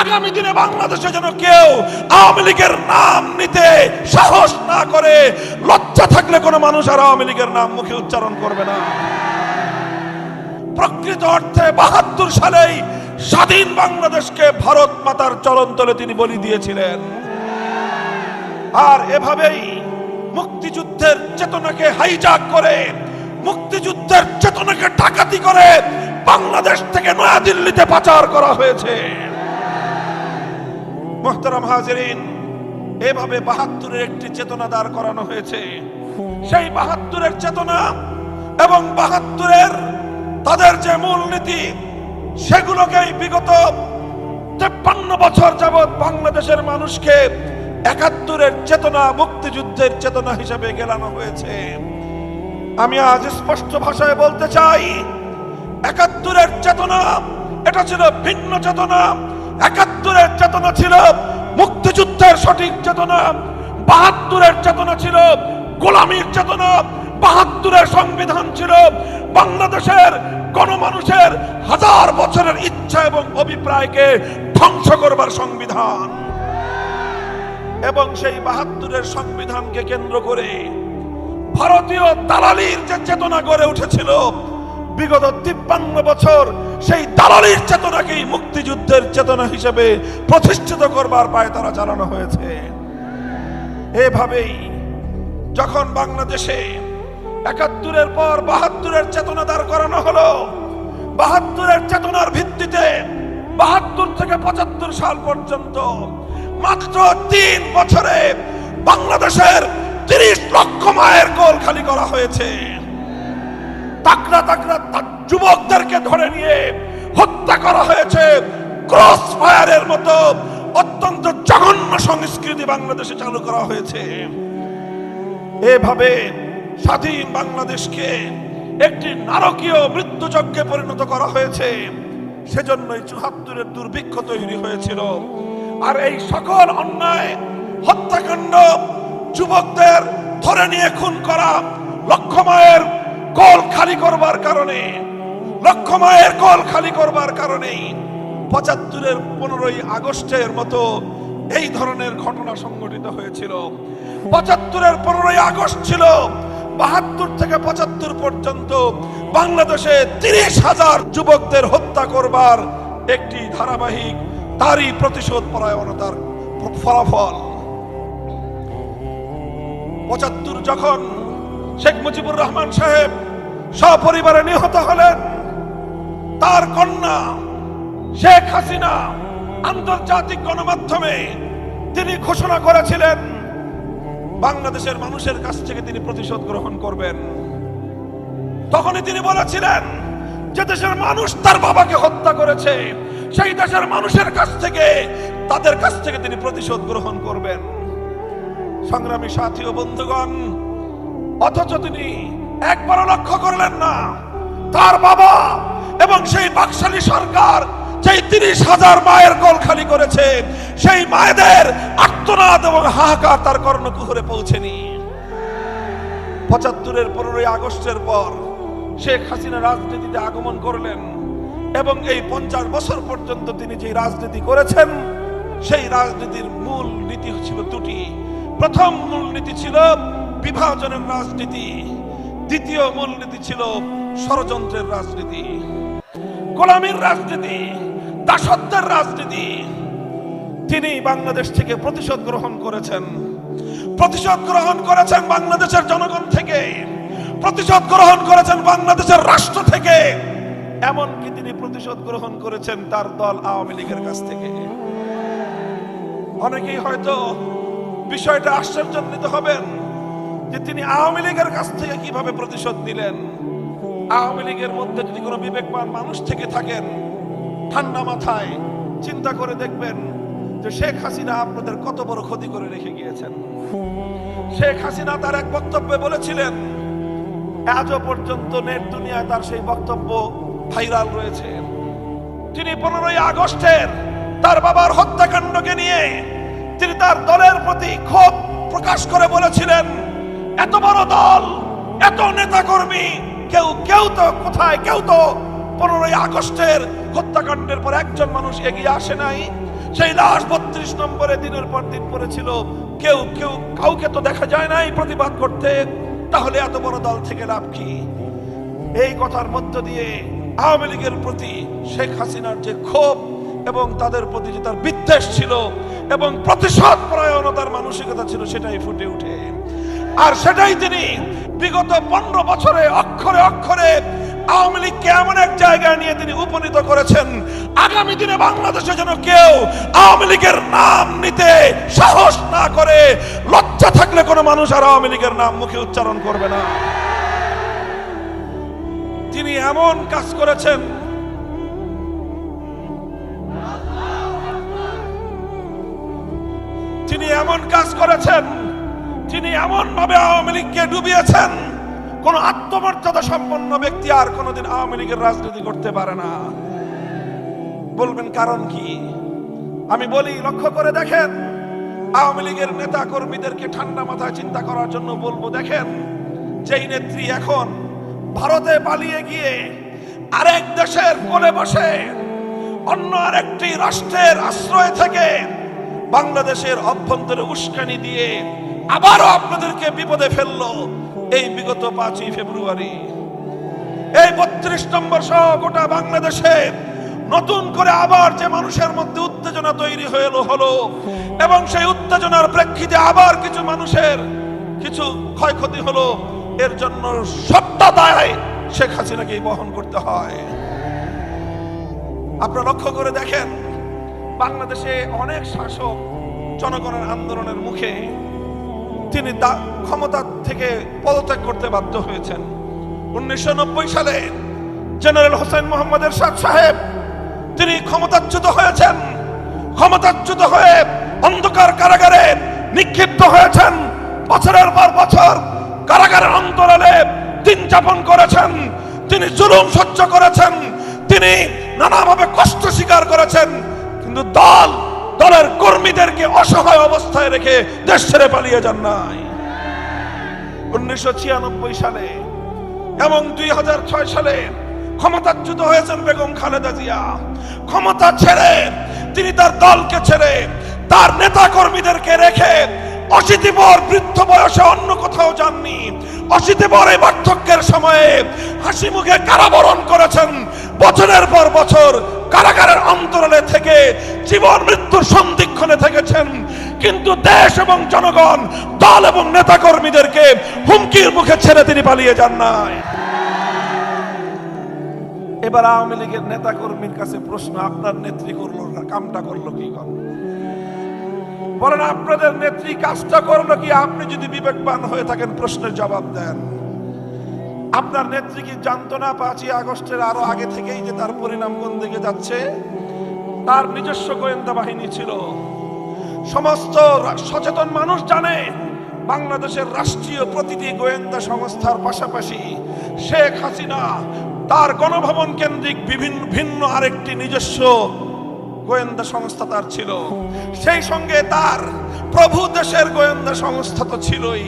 আগামী দিনে বাংলাদেশে যেন কেউ আওয়ামী লীগের নাম নিতে সাহস না করে, লজ্জা থাকলে কোনো মানুষ আর আওয়ামী লীগের নাম মুখে উচ্চারণ করবে না। প্রকৃত অর্থে বাহাত্তর সালেই স্বাধীন বাংলাদেশকে ভারত মাতার চরণ তলে তিনি বলি দিয়েছিলেন। আর এভাবেই মুক্তিযুদ্ধের চেতনাকে হাইজাক করে, মুক্তিযুদ্ধের চেতনাকে ডাকাতি করে বাংলাদেশ থেকে নয়াদিল্লিতে পাচার করা হয়েছে। মোহতারাম হাজিরিন, এভাবে বাহাত্তরের একটি চেতনা দাঁড় করানো হয়েছে। সেই বাহাত্তরের চেতনা এবং বাহাত্তরের তাদের যে মূলনীতি, সেগুলোকেই বিগত তেপ্পান্ন বছর যাবৎ বাংলাদেশের মানুষকে একাত্তরের চেতনা, মুক্তিযুদ্ধের চেতনা হিসেবে গেলানো হয়েছে। আমি আজ স্পষ্ট ভাষায় বলতে চাই, একাত্তরের চেতনা, এটা ছিল ভিন্ন চেতনা একাত্তরের চেতনা ছিল, মুক্তিযুদ্ধের সঠিক চেতনা, বাহাত্তরের চেতনা ছিল, গোলামীর চেতনা, বাহাত্তরের সংবিধান ছিল, বাংলাদেশের গণমানুষের হাজার বছরের ইচ্ছা এবং অভিপ্রায়কে ধ্বংস করবার সংবিধান। এবং সেই বাহাত্তরের সংবিধানকে কেন্দ্র করে ভারতীয় দালালির যে চেতনা গড়ে উঠেছিল বিগত তিপ্পান্ন বছর সেই দালালির চেতনাকেই মুক্তিযুদ্ধের চেতনা হিসেবে প্রতিষ্ঠিত করবার পায়ে তারা চালানো হয়েছে। এভাবেই যখন বাংলাদেশে একাত্তরের পর বাহাত্তরের চেতনা দাঁড় করানো হলো, বাহাত্তরের চেতনার ভিত্তিতে বাহাত্তর থেকে পঁচাত্তর সাল পর্যন্ত মাত্র তিন বছরে বাংলাদেশের তিরিশ লক্ষ মায়ের কোল খালি করা হয়েছে। তাকড়া তাকড়া যুবকদেরকে ধরে নিয়ে হত্যা করা হয়েছে। ক্রস ফায়ারের মতো অত্যন্ত জঘন্য সংস্কৃতি বাংলাদেশে চালু করা হয়েছে। এভাবে স্বাধীন বাংলাদেশকে একটি নারকীয় মৃত্যুযজ্ঞে পরিণত করা হয়েছে। সেজন্যই চুহাত্তরের দুর্ভিক্ষ তৈরি হয়েছিল। আর এই সকল অন্যায়, হত্যাকাণ্ড যুবকদের ধরে নিয়ে খুন করা লক্ষ মায়ের কল খালি করবার কারণে, লক্ষ মায়ের কল খালি করবার কারণেই পঁচাত্তরের পনেরোই আগস্টের মতো এই ধরনের ঘটনা সংঘটিত হয়েছিল। পঁচাত্তরের পনেরোই আগস্ট ছিল, বাহাত্তর থেকে পঁচাত্তর পর্যন্ত বাংলাদেশে তিরিশ হাজার যুবকদের হত্যা করবার একটি ধারাবাহিক তারই প্রতিশোধ পরায়ণতার ফলাফল। পঁচাত্তর যখন শেখ মুজিবুর রহমান সাহেব সপরিবারে নিহত হলেন তার কন্যা শেখ হাসিনা আন্তর্জাতিক গণমাধ্যমে তিনি ঘোষণা করেছিলেন, বাংলাদেশের মানুষের কাছ থেকে তিনি প্রতিশোধ গ্রহণ করবেন। তখনই তিনি বলেছিলেন যে দেশের মানুষ তার বাবাকে হত্যা করেছে, সেই দেশের মানুষের কাছ থেকে, তাদের কাছ থেকে তিনি প্রতিশোধ গ্রহণ করবেন। সংগ্রামী সাথী ও বন্ধুগণ, অথচ তিনি একবারও লক্ষ্য করলেন না। তার বাবা এবং সেই বাকশালী সরকার সেই তিরিশ হাজার মায়ের কোল খালি করেছে, সেই মায়েদের আত্মনাদ এবং হাহাকার তার কর্ণকুহরে পৌঁছেনি। পঁচাত্তরের পনেরোই আগস্টের পর শেখ হাসিনা রাজনীতিতে আগমন করলেন এবং এই পঞ্চাশ বছর পর্যন্ত তিনি যে রাজনীতি করেছেন, সেই রাজনীতির মূল নীতি ছিল দুটি। প্রথম মূল নীতি ছিল বিভাজনের রাজনীতি। দ্বিতীয় মূলনীতি ছিল ষড়যন্ত্রের রাজনীতি। গোলামীর রাজনীতি, দাসত্বের রাজনীতি। তিনি বাংলাদেশ থেকে প্রতিশোধ গ্রহণ করেছেন। প্রতিশোধ গ্রহণ করেছেন বাংলাদেশের জনগণ থেকে। প্রতিশোধ গ্রহণ করেছেন বাংলাদেশের রাষ্ট্র থেকে। এমনকি তিনি প্রতিশোধ গ্রহণ করেছেন তার দল আওয়ামী লীগের কাছ থেকে। অনেকেই হয়তো বিষয়টা আশ্চর্যান্বিত হবেন। যে তিনি আওয়ামী লীগের কাছ থেকে কীভাবে প্রতিশোধ নিলেন? আওয়ামী লীগের মধ্যে যদি কোনো বিবেকবান মানুষ থেকে থাকেন, ঠান্ডা মাথায় চিন্তা করে দেখবেন যে শেখ হাসিনা আপনাদের কত বড় ক্ষতি করে রেখে গিয়েছেন। শেখ হাসিনা তার এক বক্তব্যে বলেছিলেন, আজও পর্যন্ত নেট দুনিয়ায় তার সেই বক্তব্য ভাইরাল রয়েছে। তিনি পনেরোই আগস্টের তার বাবার হত্যাকাণ্ডকে নিয়ে তিনি তার দলের প্রতি ক্ষোভ প্রকাশ করে বলেছিলেন এত বড় দল, এত নেতা কর্মী কেউ কেউ তো কোথায়, কেউ তো পনেরোই আগস্টের হত্যাকাণ্ডের পর একজন মানুষ এগিয়ে আসে নাই। সেই লাশ বত্রিশ নম্বরে দিনের পর দিন পড়েছিল। কেউ কেউ কাউকে তো দেখা যায় নাই প্রতিবাদ করতে। তাহলে এত বড় দল থেকে লাভ কি? এই কথার মধ্য দিয়ে আওয়ামী লীগের প্রতি শেখ হাসিনার যে ক্ষোভ এবং তাদের প্রতি যে তার বিদ্বেষ ছিল এবং প্রতিশোধ পরায়ণতার মানসিকতা ছিল, সেটাই ফুটে ওঠে আর সেটাই তিনি বিগত পনেরো বছরে অক্ষরে অক্ষরে আওয়ামী লীগকে এমন এক জায়গায় নিয়ে তিনি উপনীত করেছেন? আগামী দিনে বাংলাদেশে যেন কেউ আওয়ামী লীগের নাম নিতে সাহস না করে, লজ্জা থাকলে কোনো মানুষ আর আওয়ামী লীগের নাম মুখে উচ্চারণ করবে না। তিনি এমন কাজ করেছেন তিনি এমন কাজ করেছেন তিনি এমন ভাবে আওয়ামী লীগকে ডুবিয়েছেন, কোন আত্মমর্যাদা সম্পন্ন ব্যক্তি আর কোনোদিন আওয়ামী লীগের রাজনীতি করতে পারে না। বলবেন কারণ কি? আমি বলি, লক্ষ্য করে দেখেন, আওয়ামী লীগের নেতা কর্মীদেরকে ঠান্ডা মাথায় চিন্তা করার জন্য বলব, দেখেন, যেই নেত্রী এখন ভারতে পালিয়ে গিয়ে আরেক দেশের কোলে বসে, অন্য আরেকটি রাষ্ট্রের আশ্রয় থেকে বাংলাদেশের অভ্যন্তরে উস্কানি দিয়ে আবারও আপনাদেরকে বিপদে ফেলল। এই বিগত পাঁচই ফেব্রুয়ারি। এই বত্রিশ নম্বর সহ গোটা বাংলাদেশে নতুন করে আবার যে মানুষের মধ্যে উত্তেজনা তৈরি হলো হলো। এবং সেই উত্তেজনার প্রেক্ষিতে আবার কিছু মানুষের কিছু ক্ষয়ক্ষতি হলো। এর জন্য সবটা দায় শেখ হাসিনাকেই বহন করতে হয়। আপনারা লক্ষ্য করে দেখেন, বাংলাদেশে অনেক শাসক জনগণের আন্দোলনের মুখে তিনি ক্ষমতা থেকে পদত্যাগ করতে বাধ্য হয়েছেন। উনিশশো নব্বই সালে জেনারেল হোসেন মোহাম্মদ এরশাদ সাহেব তিনি ক্ষমতাচ্যুত হয়েছেন। ক্ষমতাচ্যুত হয়ে অন্ধকার কারাগারে নিক্ষিপ্ত হয়েছেন। বছরের পর বছর কারাগারের অন্তরালে দিন যাপন করেছেন। তিনি জুলুম সহ্য করেছেন। তিনি নানাভাবে কষ্ট স্বীকার করেছেন। কিন্তু দল দলের কর্মীদেরকে অসহায় অবস্থায় রেখে দেশ ছেড়ে পালিয়ে যান নাই। উনিশশো ছিয়ানব্বই সালে এবং দুই হাজার ছয় সালে ক্ষমতাচ্যুত হয়েছেন বেগম খালেদা জিয়া। ক্ষমতা ছেড়ে তিনি তার দলকে ছেড়ে তার নেতা কর্মীদেরকে রেখে অশীতিপর বৃদ্ধ বয়সে অন্য কোথাও যাননি। অশীতিপর এই সময়ে হাসি মুখে কারাবরণ করেছেন। বছরের পর বছর কারাগারের অন্তরালে থেকে জীবন মৃত্যুর সন্ধিক্ষণে থেকেছেন। কিন্তু দেশ এবং জনগণ, দল এবং নেতা কর্মীদেরকে হুমকির মুখে ছেড়ে তিনি পালিয়ে যান নাই। এবার আওয়ামী লীগের নেতা কর্মীর কাছে প্রশ্ন, আপনার নেত্রী করল কামটা করল কি কর? বলেন, আপনাদের নেত্রী কাজটা করল কি? আপনি যদি বিবেকবান হয়ে থাকেন, প্রশ্নের জবাব দেন। আপনার নেত্রী কি জানতো না পাঁচই আগস্টের আরও আগে থেকেই যে তার পরিণাম কোন দিকে যাচ্ছে? তার নিজস্ব গোয়েন্দা বাহিনী ছিল। সমস্ত সচেতন মানুষ জানে, বাংলাদেশের রাষ্ট্রীয় প্রতিটি গোয়েন্দা সংস্থার পাশাপাশি শেখ হাসিনা তার গণভবন কেন্দ্রিক বিভিন্ন, ভিন্ন আরেকটি নিজস্ব গোয়েন্দা সংস্থা তার ছিল। সেই সঙ্গে তার প্রভু দেশের গোয়েন্দা সংস্থা তো ছিলই।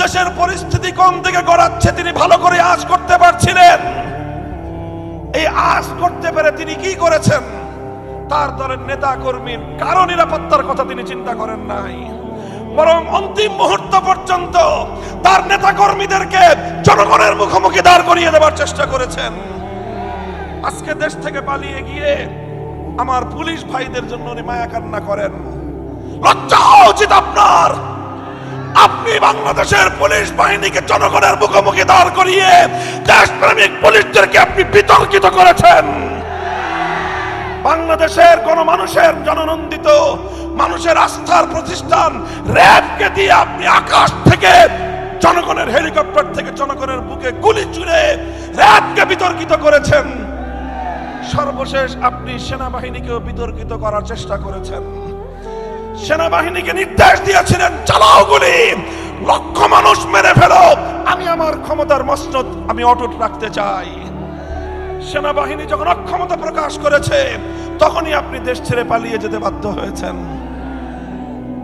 দেশের পরিস্থিতি কোন দিকে গড়াচ্ছে তিনি ভালো করে আজ করতে পারছিলেন? এই আজ করতে পেরে তিনি কি করেছেন? তার দলের নেতা কর্মীর কারও নিরাপত্তার কথা তিনি চিন্তা করেন নাই। বরং অন্তিম মুহূর্ত পর্যন্ত তার নেতা কর্মীদেরকে জনগণের মুখোমুখি দাঁড় করিয়ে দেওয়ার চেষ্টা করেছেন। আজকে দেশ থেকে পালিয়ে গিয়ে আমার পুলিশ ভাইদের জন্য উনি মায়া কান্না করেন। লজ্জা উচিত আপনার। আপনি বাংলাদেশের পুলিশ বাহিনীকে জনগণের মুখোমুখি দাঁড় করিয়ে দেশপ্রেমিক পুলিশদেরকে আপনি বিতর্কিত করেছেন। বাংলাদেশের কোন মানুষের জননন্দিত মানুষের আস্থার প্রতিষ্ঠান র্যাবকে দিয়ে আপনি আকাশ থেকে জনগণের হেলিকপ্টার থেকে জনগণের বুকে গুলি চুড়ে র্যাবকে বিতর্কিত করেছেন। সর্বশেষ আপনি সেনাবাহিনীকেও বিতর্কিত করার চেষ্টা করেছেন। সেনাবাহিনীকে নির্দেশ দিয়েছিলেন, চালাও গুলি, লক্ষ মানুষ মেরে ফেলো, আমি আমার ক্ষমতার মসনদ, আমি অটুট রাখতে চাই। সেনাবাহিনী যখন অক্ষমতা প্রকাশ করেছে, তখনই আপনি দেশ ছেড়ে পালিয়ে যেতে বাধ্য হয়েছেন।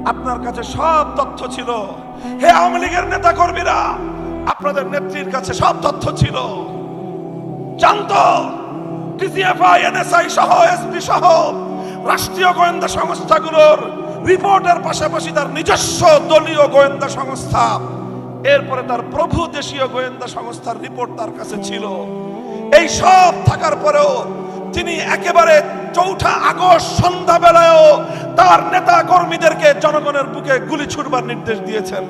আপনার কাছে সব তথ্য ছিল। হে আওয়ামী লীগের নেতা কর্মীরা আপনাদের নেত্রীর কাছে সব তথ্য ছিল। জানতো। ডিজিএফআই এনএসআই সহ, এসপি সহ, রাষ্ট্রীয় গোয়েন্দা সংস্থাগুলোর রিপোর্টের পাশাপাশি তার নিজস্ব দলীয় গোয়েন্দা সংস্থা। এরপরে তার প্রভু দেশীয় গোয়েন্দা সংস্থার রিপোর্ট তার কাছে ছিল। এই সব থাকার পরেও তিনি একেবারে চৌঠা আগস্ট সন্ধ্যাবেলায়ও তার নেতা কর্মীদেরকে জনগণের বুকে গুলি ছুটবার নির্দেশ দিয়েছেন।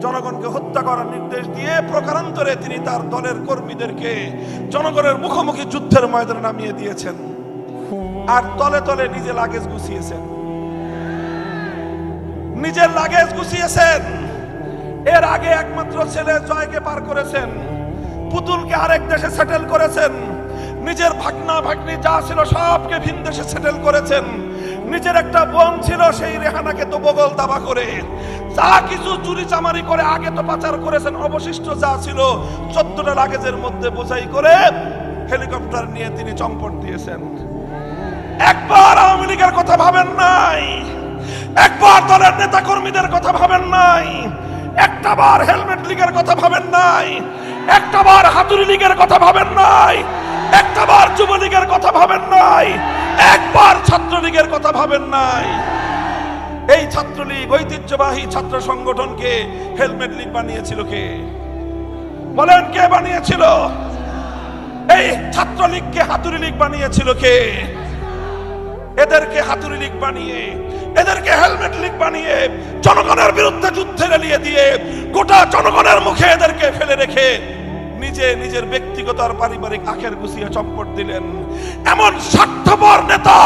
জনগণকে হত্যা করার নির্দেশ দিয়ে প্রকারান্তরে তিনি তার দলের কর্মীদেরকে জনগণের মুখোমুখি যুদ্ধের ময়দানে নামিয়ে দিয়েছেন। আর তলে তলে নিজে লাগেজ গুছিয়েছেন। নিজের লাগেজ গুছিয়েছেন। এর আগে একমাত্র ছেলে জয়কে পার করেছেন। পুতুলকে আরেক দেশে সেটেল করেছেন। নিজের ভাগনা ভাগ্নি যা ছিল সবকে ভিন দেশে সেটেল করেছেন। নিজের একটা বোন ছিল, সেই রেহানাকে তো বগল দাবা করে। যা কিছু চুরি চামারি করে আগে তো পাচার করেছেন, অবশিষ্ট যা ছিল, চোদ্দটা লাগেজের মধ্যে বোঝাই করে হেলিকপ্টার নিয়ে তিনি চম্পট দিয়েছেন। একবার আওয়ামী লীগের কথা ভাবেন নাই। একবার দলের নেতা কর্মীদের কথা ভাবেন নাই। একটা বার হেলমেট লীগের কথা ভাবেন নাই। একটা বার হাতুড়ি লীগের কথা ভাবেন নাই। একটা বার যুবলীগের কথা ভাবেন নাই, একবার ছাত্রলীগের কথা ভাবেন নাই। এই ছাত্রলীগ, ঐতিহ্যবাহী ছাত্র সংগঠনকে হেলমেট লীগ বানিয়েছিল কে? বলেন কে বানিয়েছিল? এই ছাত্রলীগকে হাতুড়ি লীগ বানিয়েছিল কে? এদেরকে হাতুড়ি লীগ বানিয়ে, এদেরকে হেলমেট লীগ বানিয়ে, জনগণের বিরুদ্ধে যুদ্ধে লেলিয়ে দিয়ে গোটা জনগণের মুখে এদেরকে ফেলে রেখে নিজে নিজের ব্যক্তিগত আর পারিবারিক আখের গুছিয়ে চম্পট দিলেন। এমন স্বার্থপর নেতা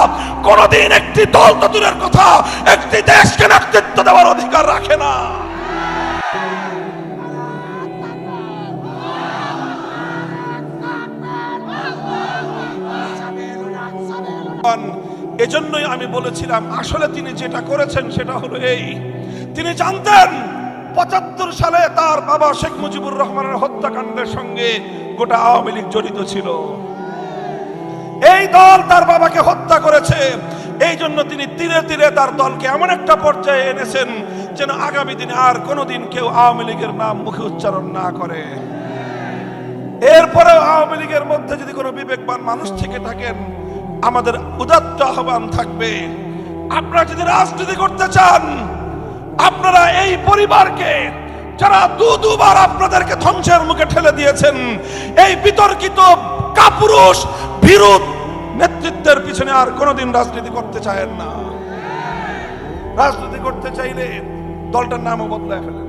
কোনদিন একটি দল দূরের কথা, একটি দেশকে নেতৃত্ব দেওয়ার অধিকার রাখে না। এজন্যই আমি বলেছিলাম, আসলে তিনি যেটা করেছেন সেটা হলো এই। তিনি জানতেন পঁচাত্তর সালে তার বাবা শেখ মুজিবুর রহমানের হত্যাকাণ্ডের সঙ্গে গোটা আওয়ামী লীগ জড়িত ছিল। এই দল তার বাবাকে হত্যা করেছে। এই জন্য তিনি তীরে তীরে তার দলকে এমন একটা পর্যায়ে এনেছেন যেন আগামী দিনে আর কোনোদিন কেউ আওয়ামী লীগের নাম মুখে উচ্চারণ না করে। এরপরেও আওয়ামী লীগের মধ্যে যদি কোনো বিবেকবান মানুষ থেকে থাকেন, আমাদের উদাত্ত আহ্বান থাকবে। আপনারা যদি রাজনীতি করতে চান আপনারা এই পরিবারকে যারা দু দুবার আপনাদেরকে ধ্বংসের মুখে ঠেলে দিয়েছেন, এই বিতর্কিত কাপুরুষ বিরোধ নেতৃত্বের পিছনে আর কোনোদিন রাজনীতি করতে চায়েন না। রাজনীতি করতে চাইলে দলটার নামও বদলায় ফেলেন।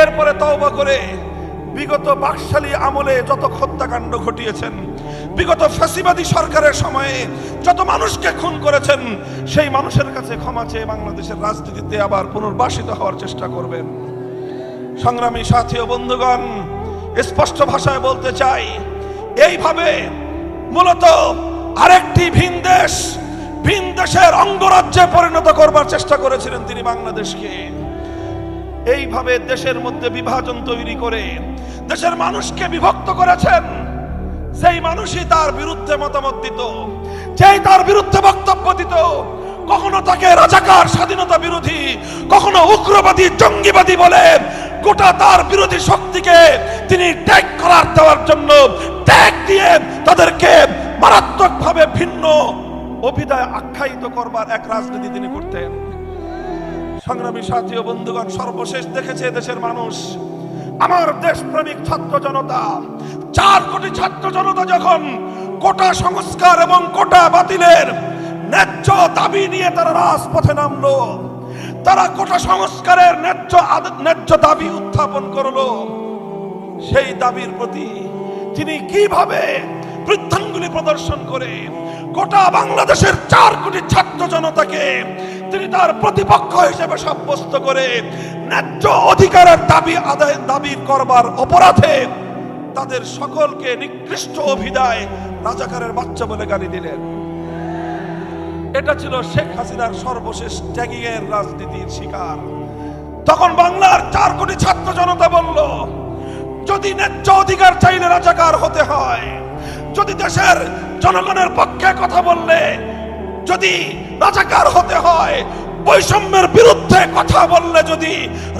এরপরে তওবা করে বিগত বাকশালী আমলে যত হত্যাকাণ্ড ঘটিয়েছেন বিগত ফ্যাসিবাদী সরকারের সময়ে যত মানুষকে খুন করেছেন, সেই মানুষের কাছে ক্ষমা চেয়ে বাংলাদেশের রাজনীতিতে আবার পুনর্বাসিত হওয়ার চেষ্টা করবেন। সংগ্রামী সাথী ও বন্ধুগণ, স্পষ্ট ভাষায় বলতে চাই, এইভাবে মূলত আরেকটি ভিন দেশ, ভিন দেশের অঙ্গরাজ্যে পরিণত করবার চেষ্টা করেছিলেন তিনি বাংলাদেশকে। এইভাবে দেশের মধ্যে বিভাজন তৈরি করে, দেশের মানুষকে বিভক্ত করেছেন সেই মানুষই তার বিরুদ্ধে মতামত দিত, যেই তার বিরুদ্ধে বক্তব্য দিত। কখনো তাকে রাজাকার, স্বাধীনতা বিরোধী, কখনো উগ্রবাদী, জঙ্গিবাদী বলে গোটা তার বিরোধী শক্তিকে তিনি ট্যাগ করার দেওয়ার জন্য ট্যাগ দিয়ে তাদেরকে মারাত্মকভাবে ভিন্ন অভিদায় আখ্যায়িত করবার এক রাজনীতি তিনি করতেন। সংগ্রামী সাথী ও বন্ধুগণ, সর্বশেষ দেখেছে দেশের মানুষ। আমার দেশপ্রেমিক ছাত্র জনতা চার কোটি ছাত্র জনতা যখন কোটা সংস্কার এবং কোটা বাতিলের ন্যায্য দাবি নিয়ে তারা রাজপথে নামলো, তারা কোটা সংস্কারের ন্যায্য ন্যায্য দাবি উত্থাপন করল। সেই দাবির প্রতি তিনি কীভাবে বৃদ্ধাঙ্গুলি প্রদর্শন করে গোটা বাংলাদেশের চার কোটি ছাত্র জনতাকে তিনি তার প্রতিপক্ষ হিসেবে সাব্যস্ত করে ন্যায্য অধিকারের দাবি আদায়, দাবি করবার অপরাধে তাদের সকলকে নিকৃষ্ট অভিদায় রাজাকারের বাচ্চা বলে গালি দিলেন। এটা ছিল শেখ হাসিনার সর্বশেষ ট্যাগিং এর রাজনীতির শিকার। তখন বাংলার চার কোটি ছাত্র জনতা বলল, যদি ন্যায্য অধিকার চাইলে রাজাকার হতে হয়, যদি দেশের জনগণের পক্ষে কথা বললে, যদি রাজাকার হতে হয়, বৈষম্যের বিরুদ্ধে কথা বললে যদি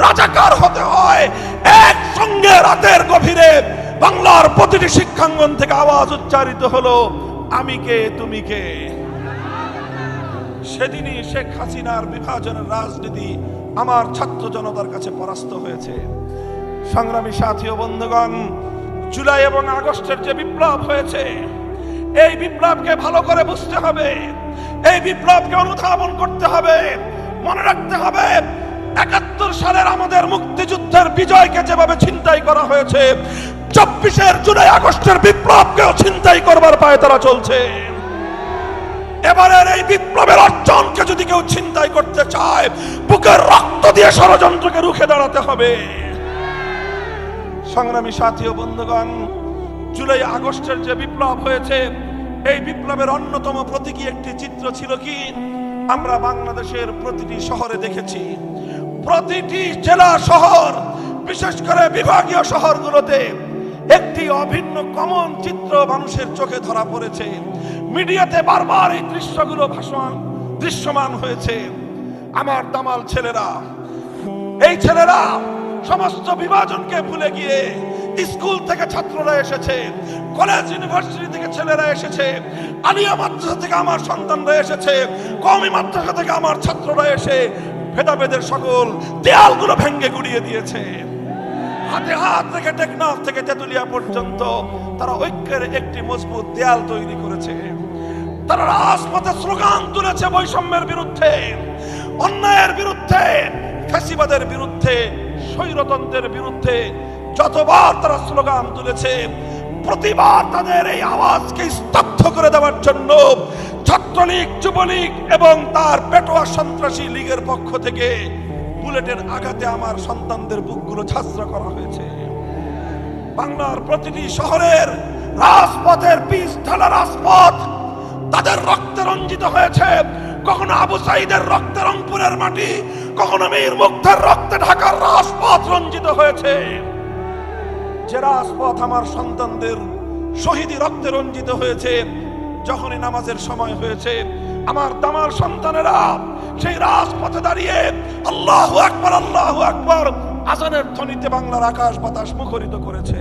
রাজাকার হতে হয়, একসঙ্গে রাতের গভীরে বাংলার প্রতিটি শিক্ষাঙ্গন থেকে আওয়াজ উচ্চারিত হলো, আমি কে, তুমি কে? সেদিনই শেখ হাসিনার বিভাজনের রাজনীতি আমার ছাত্র জনতার কাছে পরাস্ত হয়েছে। সংগ্রামী সাথী ও বন্ধুগণ, জুলাই এবং আগস্টের যে বিপ্লব হয়েছে, এই বিপ্লবকে ভালো করে বুঝতে হবে। এই বিপ্লবকে অনুধাবন করতে হবে। মনে রাখতে হবে, একাত্তর সালের আমাদের মুক্তিযুদ্ধের বিজয়কে যেভাবে ছিনতাই করা হয়েছে চব্বিশের জুলাই আগস্টের বিপ্লবকেও ছিনতাই করবার পায়ে তারা চলছে। এবারের এই বিপ্লবের অর্জনকে যদি কেউ ছিনতাই করতে চায়, বুকের রক্ত দিয়ে ষড়যন্ত্রকে রুখে দাঁড়াতে হবে। সংগ্রামী সাথী ও বন্ধুগণ, জুলাই আগস্টের যে বিপ্লব হয়েছে, এই বিপ্লবের অন্যতম প্রতীকী একটি চিত্র ছিল কি? আমরা বাংলাদেশের প্রতিটি শহরে দেখেছি। প্রতিটি জেলা শহর, বিশেষ করে বিভাগীয় শহরগুলোতে একটি অভিন্ন কমন চিত্র মানুষের চোখে ধরা পড়েছে। মিডিয়াতে বারবার এই দৃশ্যগুলো ভাসমান, দৃশ্যমান হয়েছে। আমার দামাল ছেলেরা, এই ছেলেরা সমস্ত বিভাজনকে ভুলে গিয়ে স্কুল থেকে ছাত্ররা এসেছে, কলেজ ইউনিভার্সিটি থেকে ছেলেরা এসেছে, আলিয়া মাদ্রাসা থেকে আমার সন্তানরা এসেছে কমি মাদ্রাসা থেকে আমার ছাত্ররা এসে ভেদাভেদের সকল দেয়ালগুলো ভেঙ্গে গুড়িয়ে দিয়েছে। হাতে হাত রেখে টেকনাফ থেকে তেতুলিয়া পর্যন্ত তারা ঐক্যের একটি মজবুত দেয়াল তৈরি করেছে। তারা রাজপথে স্লোগান তুলেছে বৈষম্যের বিরুদ্ধে, অন্যায়ের বিরুদ্ধে, ফ্যাসিবাদের বিরুদ্ধে, স্বৈরতন্ত্রের বিরুদ্ধে। যতবার তারা স্লোগান তুলেছে, প্রতিবার তাদের এই আওয়াজকে স্তব্ধ করে দেওয়ার জন্য ছাত্রলীগ, যুবলীগ এবং তার পেটোয়া সন্ত্রাসী লীগের পক্ষ থেকে বুলেটের আঘাতে আমার সন্তানদের বুকগুলো ছাত্রা করা হয়েছে। বাংলার প্রতিটি শহরের রাজপথের পিচ ঢালা রাজপথ তাদের রক্তে রঞ্জিত হয়েছে। কখনো আবু সাইদের রক্তে রংপুরের মাটি, কখনো মীর মুগ্ধের রক্তে ঢাকার রাজপথ রঞ্জিত হয়েছে। যে রাজপথ আমার সন্তানদের শহীদি রক্তে রঞ্জিত হয়েছে, যখনই নামাজের সময় হয়েছে, আমার দামার সন্তানেরা সেই রাজপথে দাঁড়িয়ে আল্লাহ আকবর আল্লাহ আকবর আজানের ধ্বনিতে বাংলার আকাশ বাতাস মুখরিত করেছে।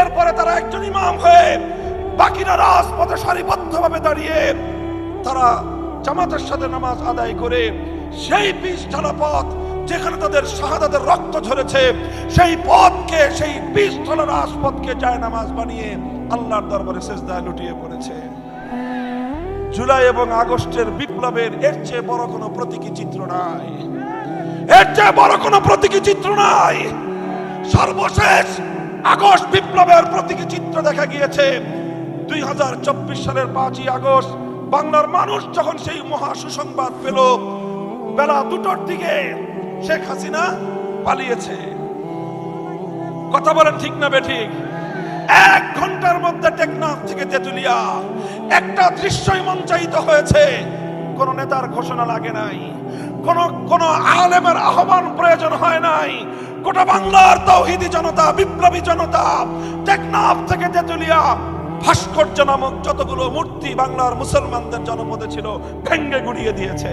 এরপরে তারা একজন ইমাম হয়ে বাকিরা রাজপথে সারিবদ্ধভাবে দাঁড়িয়ে তারা জামাতের সাথে নামাজ আদায় করে সেই পিস ঢালা পথ যেখানে তাদের শাহাদাতের রক্ত ঝরেছে, সেই পথকে, সেই পিস ঢালা রাজপথকে যায় নামাজ বানিয়ে আল্লাহর দরবারে শেষদায় লুটিয়ে পড়েছে। জুলাই এবং আগস্টের বিপ্লবের এর চেয়ে বড় কোনো প্রতীকী চিত্র নাই। এর চেয়ে বড় কোনো প্রতীকী চিত্র নাই। সর্বশেষ আগস্ট বিপ্লবের প্রতীকী চিত্র দেখা গিয়েছে। দুই হাজার চব্বিশ সালের পাঁচই আগস্ট বাংলার মানুষ যখন সেই মহা সুসংবাদ পেল, বেলা দুটোর দিকে শেখ হাসিনা পালিয়েছে। কথা বলেন ঠিক না বেঠিক এক ঘণ্টার মধ্যে টেকনাফ থেকে তেতুলিয়া। একটা দৃশ্যই মঞ্চায়িত হয়েছে। কোন নেতার ঘোষণা লাগে নাই। কোন কোন আলেমের আহ্বান প্রয়োজন হয় নাই। গোটা বাংলার তৌহিদি জনতা, বিপ্লবী জনতা, টেকনাফ থেকে তেতুলিয়া, ভাস্কর্য নামক যতগুলো মূর্তি বাংলার মুসলমানদের জনপদে ছিল, ভেঙ্গে গুড়িয়ে দিয়েছে।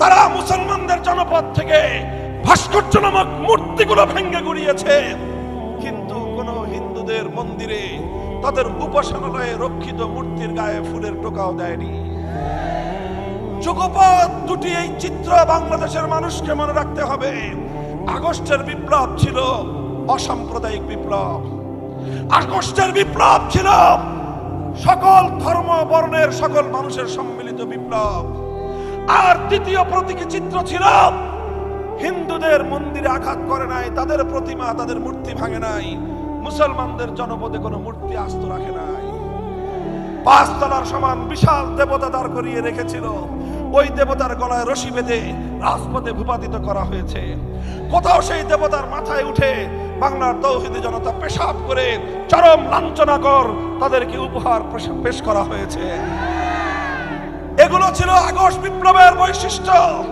তারা মুসলমানদের জনপদ থেকে ভাস্কর্য নামক মূর্তিগুলো ভেঙ্গে গুড়িয়েছে। কিন্তু কোন হিন্দুদের মন্দিরে, তাদের উপাসনালয়ে রক্ষিত মূর্তির গায়ে ফুলের টোকাও দেয়নি। যুগপথ দুটি এই চিত্র বাংলাদেশের মানুষকে মনে রাখতে হবে। আগস্টের বিপ্লব ছিল অসাম্প্রদায়িক বিপ্লব। আগস্টের বিপ্লব ছিল সকল ধর্ম বর্ণের সকল মানুষের সম্মিলিত বিপ্লব। আর দ্বিতীয় প্রতীকী চিত্র ছিল, হিন্দুদের মন্দিরে আঘাত করে নাই, তাদের প্রতিমা, তাদের মূর্তি ভাঙে নাই। মুসলমানদের জনপদে কোনো মূর্তি আস্ত রাখে নাই। পাঁচতলার সমান বিশাল দেবতা দাঁড় করিয়ে রেখেছিল। ওই দেবতার গলায় রশি বেঁধে রাজপথে ভূপাতিত করা হয়েছে। কোথাও সেই দেবতার মাথায় উঠে বাংলার তৌহিদি জনতা পেশাব করে চরম লাঞ্ছনাকর তাদেরকে উপহার পেশ- করা হয়েছে। এগুলো ছিল আগস্ট বিপ্লবের বৈশিষ্ট্য।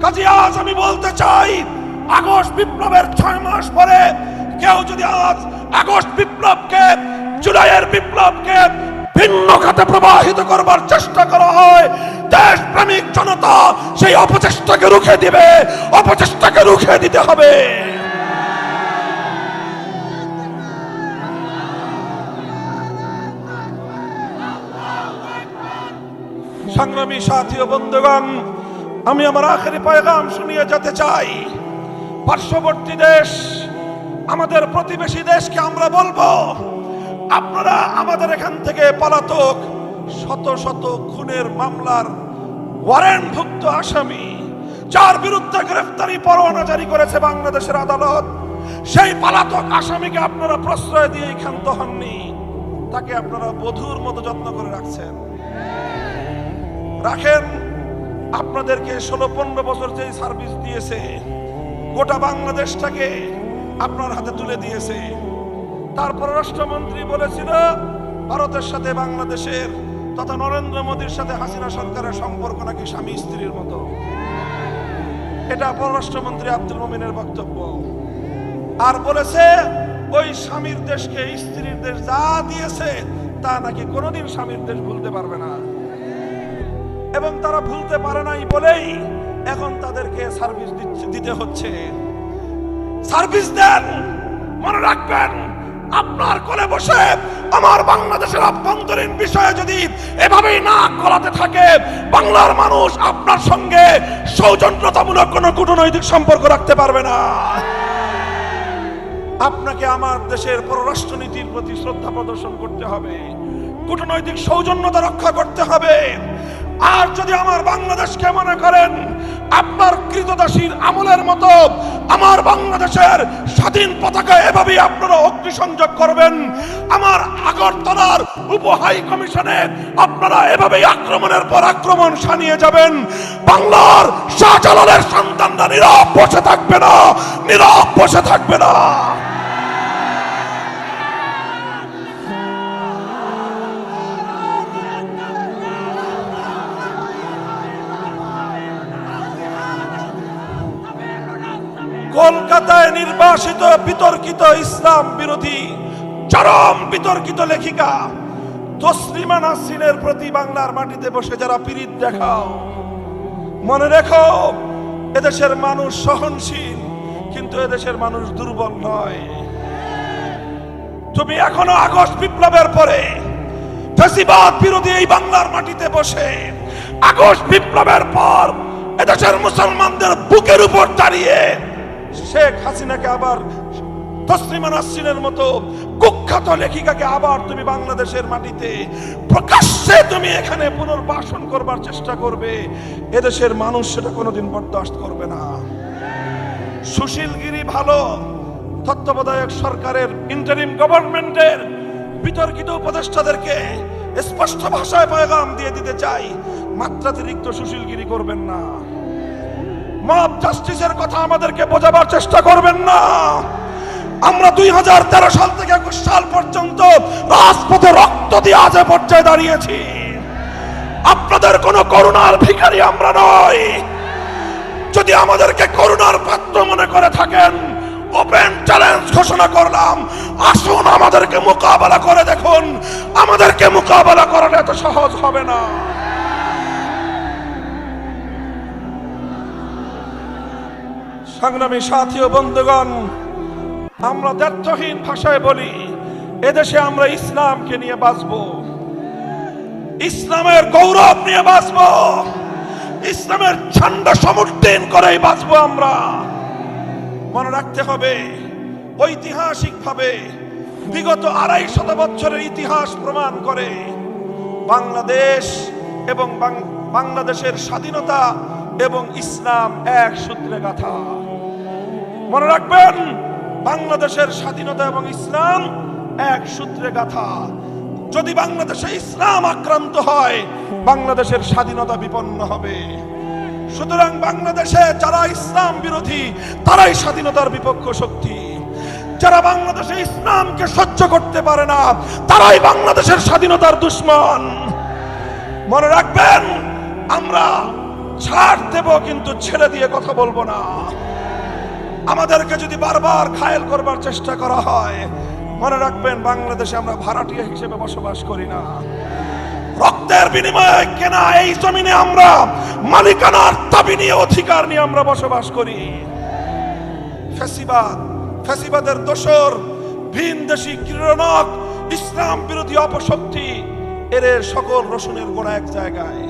কাজে আজ আমি বলতে চাই, আগস্ট বিপ্লবের ছয় মাস পরে কেউ যদি আজ আগস্ট বিপ্লবকে, জুলাইয়ের বিপ্লবকে ভিন্ন খাতে প্রবাহিত করবার চেষ্টা করা হয়। দেশপ্রেমিক জনতা সেই অপচেষ্টাকে রুখে দিবে, অপচেষ্টাকে রুখে দিতে হবে। সংগ্রামী সাথী ও বন্ধুগণ, আমি আমার আখেরি পয়গাম শুনিয়ে যেতে চাই। পার্শ্ববর্তী দেশ আমাদের প্রতিবেশী দেশকে আমরা বলব, আপনারা আমাদের এখান থেকে পলাতক শত শত খুনের মামলার ওয়ারেন্টভুক্ত আসামি, যার বিরুদ্ধে গ্রেফতারি পরোয়ানা জারি করেছে বাংলাদেশের আদালত, সেই পালাতক আসামিকে আপনারা প্রশ্রয় দিয়ে ক্ষান্ত হননি। তাকে আপনারা বধুর মতো যত্ন করে রাখছেন। রাখেন, আপনাদেরকে ষোলো পনেরো বছর যেই সার্ভিস দিয়েছে, গোটা বাংলাদেশটাকে আপনার হাতে তুলে দিয়েছে। তার পররাষ্ট্রমন্ত্রী বলেছিল, ভারতের সাথে বাংলাদেশের তথা নরেন্দ্র মোদীর সাথে হাসিনা সরকারের সম্পর্ক নাকি স্বামী স্ত্রীর মতো। এটা পররাষ্ট্রমন্ত্রী আব্দুল মোমিনের বক্তব্য। আর বলেছে, ওই স্বামীর দেশকে স্ত্রীর দেশ যা দিয়েছে, তা নাকি কোনোদিন স্বামীর দেশ ভুলতে পারবে না। এবং তারা ভুলতে পারে নাই বলেই এখন তাদেরকে সার্ভিস দিতে হচ্ছে। সার্ভিস দেন, মনে রাখবেন, আপনার কোলে বসে আমার বাংলাদেশের আভ্যন্তরীণ বিষয়ে যদি এভাবেই না করাতে থাকে, বাংলার মানুষ আপনার সঙ্গে সৌজন্যতামূলক কোনো কূটনৈতিক সম্পর্ক রাখতে পারবে না। আপনাকে আমার দেশের পররাষ্ট্রনীতির প্রতি শ্রদ্ধা প্রদর্শন করতে হবে, কূটনৈতিক সৌজন্যতা রক্ষা করতে হবে। আর যদি আমার বাংলাদেশকে মনে করেন, আপনার কৃতদাসীর আমলের মতো আমার বাংলাদেশের স্বাধীন পতাকা এভাবেই আপনারা অগ্নি সংযোগ করবেন। আমার আগরতলার উপ হাই কমিশনে আপনারা এভাবেই আক্রমণের পর আক্রমণ সানিয়ে যাবেন। বাংলার শাহজালালের সন্তানরা নীরব বসে থাকবে না, নীরব বসে থাকবে না। কলকাতায় নির্বাসিত বিতর্কিত ইসলাম বিরোধী চরম বিতর্কিত লেখিকা তসলিমা নাসরিনের প্রতি বাংলার মাটিতে বসে যারা পীড়িত দেখাও। মনে রেখো, এদেশের মানুষ সহনশীল, কিন্তু এদেশের মানুষ দুর্বল নয়। তুমি এখনও আগস্ট বিপ্লবের পরে ফেসিবাদ বিরোধী এই বাংলার মাটিতে বসে, আগস্ট বিপ্লবের পর এদেশের মুসলমানদের বুকের উপর দাঁড়িয়ে শেখ হাসিনাকে আবার তসলিমা নাসরিনের মতো কুখ্যাত লেখিকাকে আবার তুমি বাংলাদেশের মাটিতে, প্রকাশ্যে তুমি এখানে পুনর্বাসন করবার চেষ্টা করবে। এদেশের মানুষ সেটা কোনোদিন বরদাস্ত করবে না। সুশীলগিরি ভালো তত্ত্বাবধায়ক সরকারের ইন্টারিম গভর্নমেন্টের বিতর্কিত উপদেষ্টাদেরকে স্পষ্ট ভাষায় পয়গাম দিয়ে দিতে চাই। মাত্রাতিরিক্ত সুশীলগিরি করবেন না। মব জাস্টিসের কথা আমাদেরকে বোঝাবার চেষ্টা করবেন না। আমরা দুই হাজার তেরো সাল থেকে একুশ সাল পর্যন্ত রাজপথে রক্ত দিয়ে আজ পর্যায়ে দাঁড়িয়েছি। আপনাদের কোনো করুণার ভিখারি আমরা নয় যদি আমাদেরকে করুণার পাত্র মনে করে থাকেন, ওপেন চ্যালেঞ্জ ঘোষণা করলাম। আসুন আমাদেরকে মোকাবেলা করে দেখুন। আমাদেরকে মোকাবেলা করাটা এত সহজ হবে না। সংগ্রামী সাথী ও বন্ধুগণ, আমরা দ্ব্যর্থহীন ভাষায় বলি, এদেশে আমরা ইসলামকে নিয়ে বাঁচব। ইসলামের গৌরব নিয়ে বাঁচব। ইসলামের ঝান্ডা সমুদ্দিন করেই বাঁচব আমরা। মনে রাখতে হবে, ঐতিহাসিকভাবে বিগত আড়াই শত বছরের ইতিহাস প্রমাণ করে, বাংলাদেশ এবং বাংলাদেশের স্বাধীনতা এবং ইসলাম এক সূত্রে গাথা। মনে রাখবেন, বাংলাদেশের স্বাধীনতা এবং ইসলাম এক সূত্রে গাথা। যদি বাংলাদেশে ইসলাম আক্রান্ত হয়, বাংলাদেশের স্বাধীনতা বিপন্ন হবে। সুতরাং বাংলাদেশে যারা ইসলাম বিরোধী, তারাই স্বাধীনতার বিপক্ষ শক্তি। যারা বাংলাদেশে ইসলামকে সহ্য করতে পারে না, তারাই বাংলাদেশের স্বাধীনতার দুশ্মন। মনে রাখবেন, আমরা ছাড় দেব, কিন্তু ছেড়ে দিয়ে কথা বলব না। আমাদেরকে যদি বারবার ঘায়েল করবার চেষ্টা করা হয়, মনে রাখবেন বাংলাদেশে আমরা ভাড়াটিয়া হিসেবে বসবাস করি না। রক্তের বিনিময়ে কেনা এই জমিনে আমরা, মালিকানার দাবি নিয়ে, অধিকার নিয়ে আমরা বসবাস করি। ফ্যাসিবাদ ফ্যাসিবাদের দোসর ভিন দেশি কিরণক ইসলাম বিরোধী অপশক্তি, এর সকল রসুনের গোড়া এক জায়গায়।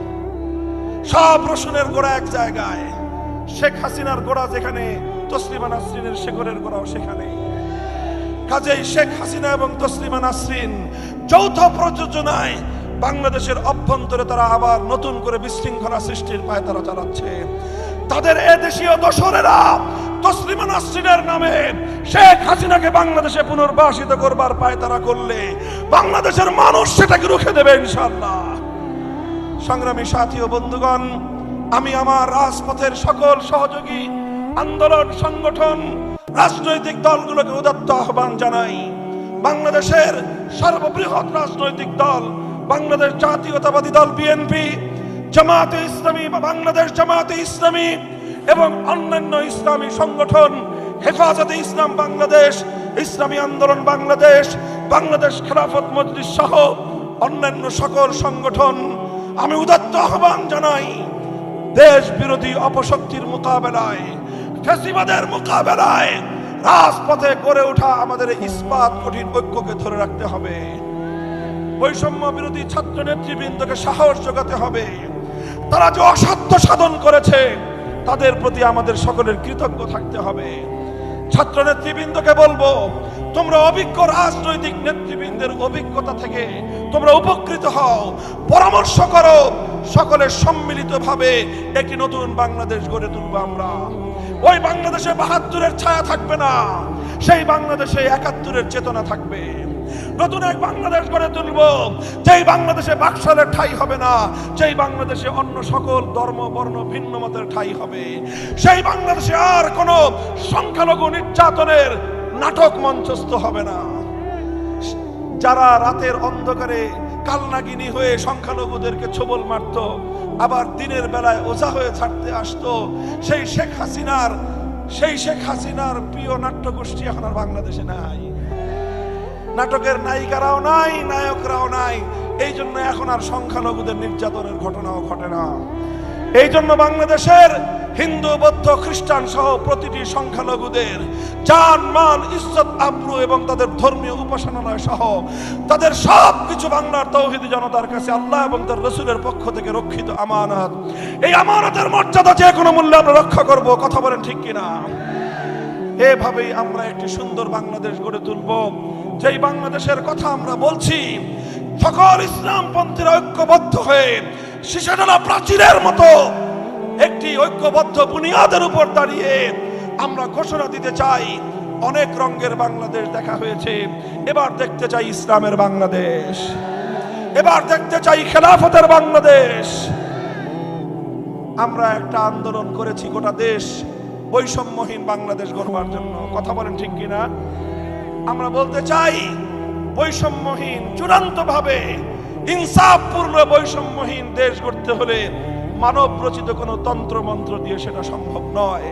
সব রসুনের গোড়া এক জায়গায়। শেখ হাসিনার গোড়া যেখানে তসলিমা নাসরিনের শেখরের গোড়াও সেখানে। কাজেই শেখ হাসিনা এবং তসলিমা নাসরিন যৌথ প্রযোজনায় বাংলাদেশের অভ্যন্তরে তারা আবার নতুন করে বিশৃঙ্খলা সৃষ্টির পায় তারা চালাচ্ছে। তাদের এদেশীয় দোসরেরা তসলিমা নাসরিনের নামে শেখ হাসিনাকে বাংলাদেশে পুনর্বাসিত করবার পায় তারা করলে বাংলাদেশের মানুষ সেটাকে রুখে দেবে ইনশাল্লাহ সংগ্রামী সাথী ও বন্ধুগণ, আমি আমার রাজপথের সকল সহযোগী আন্দোলন, সংগঠন, রাজনৈতিক দলগুলোকে উদাত্ত আহ্বান জানাই। বাংলাদেশের সর্ববৃহৎ রাজনৈতিক দল, বাংলাদেশ জাতীয়তাবাদী দল বিএনপি জামাতে ইসলামী বা বাংলাদেশ জামাতে ইসলামী এবং অন্যান্য ইসলামী সংগঠন, হেফাজতে ইসলাম বাংলাদেশ, ইসলামী আন্দোলন বাংলাদেশ বাংলাদেশ খেলাফত মজলিস সহ অন্যান্য সকল সংগঠন, আমি উদাত্ত আহ্বান জানাই, দেশ বিরোধী অপশক্তির মোকাবেলায়। ফেসিবাদের মোকাবেলায় রাজপথে গড়ে ওঠা আমাদের ইস্পাত কঠিন ঐক্যকে ধরে রাখতে হবে। বৈষম্য বিরোধী ছাত্র নেতৃবৃন্দকে সাহস যোগাতে হবে। তারা যে অসাধ্য সাধন করেছে, তাদের প্রতি আমাদের সকলের কৃতজ্ঞ থাকতে হবে। ছাত্র নেতৃবৃন্দকে বলব, তোমরা অভিজ্ঞ রাজনৈতিক নেতৃবৃন্দের অভিজ্ঞতা থেকে তোমরা উপকৃত হও। পরামর্শ করো সকলের সম্মিলিতভাবে একটি নতুন বাংলাদেশ গড়ে তুলবো আমরা। ওই বাংলাদেশে বাহাত্তরের ছায়া থাকবে না। সেই বাংলাদেশে একাত্তরের চেতনা থাকবে। নতুন এক বাংলাদেশ গড়ে তুলব। যেই বাংলাদেশে বাকশালের ঠাই হবে না, যেই বাংলাদেশে অন্য সকল ধর্ম, বর্ণ, ভিন্ন মতের ঠাই হবে। সেই বাংলাদেশে আর কোনো সংখ্যালঘু নির্যাতনের নাটক মঞ্চস্থ হবে না। যারা রাতের অন্ধকারে কালনাগিনী হয়ে সংখ্যালঘুদেরকে ছবল মারত, আবার দিনের বেলায় ওঝা হয়ে ছাড়তে আসতো। সেই শেখ হাসিনার, সেই শেখ হাসিনার প্রিয় নাট্যগোষ্ঠী এখন আর বাংলাদেশে নাই। নাটকের নায়িকারাও নাই, নায়করাও নাই। এই জন্য এখন আর সংখ্যালঘুদের নির্যাতনের ঘটনাও ঘটে না। এই জন্য বাংলাদেশের হিন্দু, বৌদ্ধ, খ্রিস্টান সহ প্রতিটি সংখ্যালঘুদের জান মান, ইজ্জত, আব্রু এবং তাদের ধর্মীয় উপাসনালয় সহ তাদের সব কিছু বাংলার তৌহিদি জনতার কাছে আল্লাহ এবং তার রসুলের পক্ষ থেকে রক্ষিত আমানত। এই আমানতের মর্যাদা যে কোনো মূল্যে আমরা রক্ষা করব, কথা বলেন ঠিক কিনা? এভাবেই আমরা একটি সুন্দর বাংলাদেশ গড়ে তুলব। যেই বাংলাদেশের কথা আমরা বলছি, সকল ইসলাম পন্থীরা ঐক্যবদ্ধ হয়ে শিশাডালা প্রাচীরের মতো। একটি ঐক্যবদ্ধ বুনিয়াদের উপর দাঁড়িয়ে আমরা ঘোষণা দিতে চাই, অনেক রঙের বাংলাদেশ দেখা হয়েছে। এবার দেখতে চাই ইসলামের বাংলাদেশ। এবার দেখতে চাই খেলাফতের বাংলাদেশ। আমরা একটা আন্দোলন করেছি গোটা দেশ বৈষম্যহীন বাংলাদেশ গড়বার জন্য। কথা বলেন ঠিক কিনা? আমরা বলতে চাই বৈষম্যহীন চূড়ান্ত ভাবে ইনসাফপূর্ণ বৈষম্যহীন দেশ গড়তে হলে মানব রচিত কোনো তন্ত্র মন্ত্র দিয়ে সেটা সম্ভব নয়।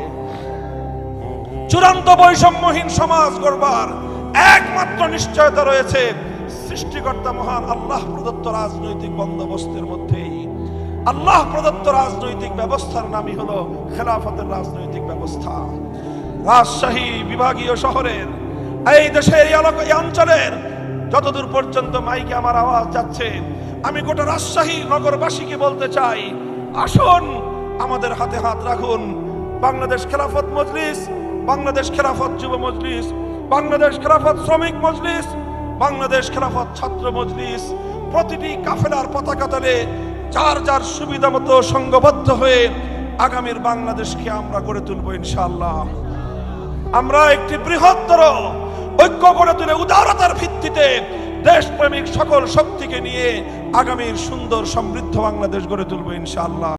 চূড়ান্ত বৈষম্যহীন সমাজ গড়বার একমাত্র নিশ্চয়তা রয়েছে সৃষ্টিকর্তা মহান আল্লাহ প্রদত্ত রাজনৈতিক বন্দোবস্তের মধ্যেই। আল্লাহ প্রদত্ত রাজনৈতিক ব্যবস্থার নামই হলো খেলাফতের রাজনৈতিক ব্যবস্থা। রাজশাহী বিভাগীয় শহরের, এই দেশের এই অঞ্চলের যতদূর পর্যন্ত মাইকে আমার আওয়াজ যাচ্ছে, আমি গোটা রাজশাহী নগরবাসীকে বলতে চাই, আসুন, আমাদের হাতে হাত রাখুন। বাংলাদেশ খেলাফত মজলিস, বাংলাদেশ খেলাফত যুব মজলিস, বাংলাদেশ খেলাফত শ্রমিক মজলিস, বাংলাদেশ খেলাফত ছাত্র মজলিস। প্রতিটি কাফেলার পতাকা তলে যার যার সুবিধা মতো সংঘবদ্ধ হয়ে আগামীর বাংলাদেশকে আমরা গড়ে তুলবো ইনশাআল্লাহ। আমরা একটি বৃহত্তর ঐক্য গড়ে তুলে উদারতার ভিত্তিতে দেশপ্রেমিক সকল শক্তিকে নিয়ে আগামীর সুন্দর সমৃদ্ধ বাংলাদেশ গড়ে তুলবো ইনশাআল্লাহ।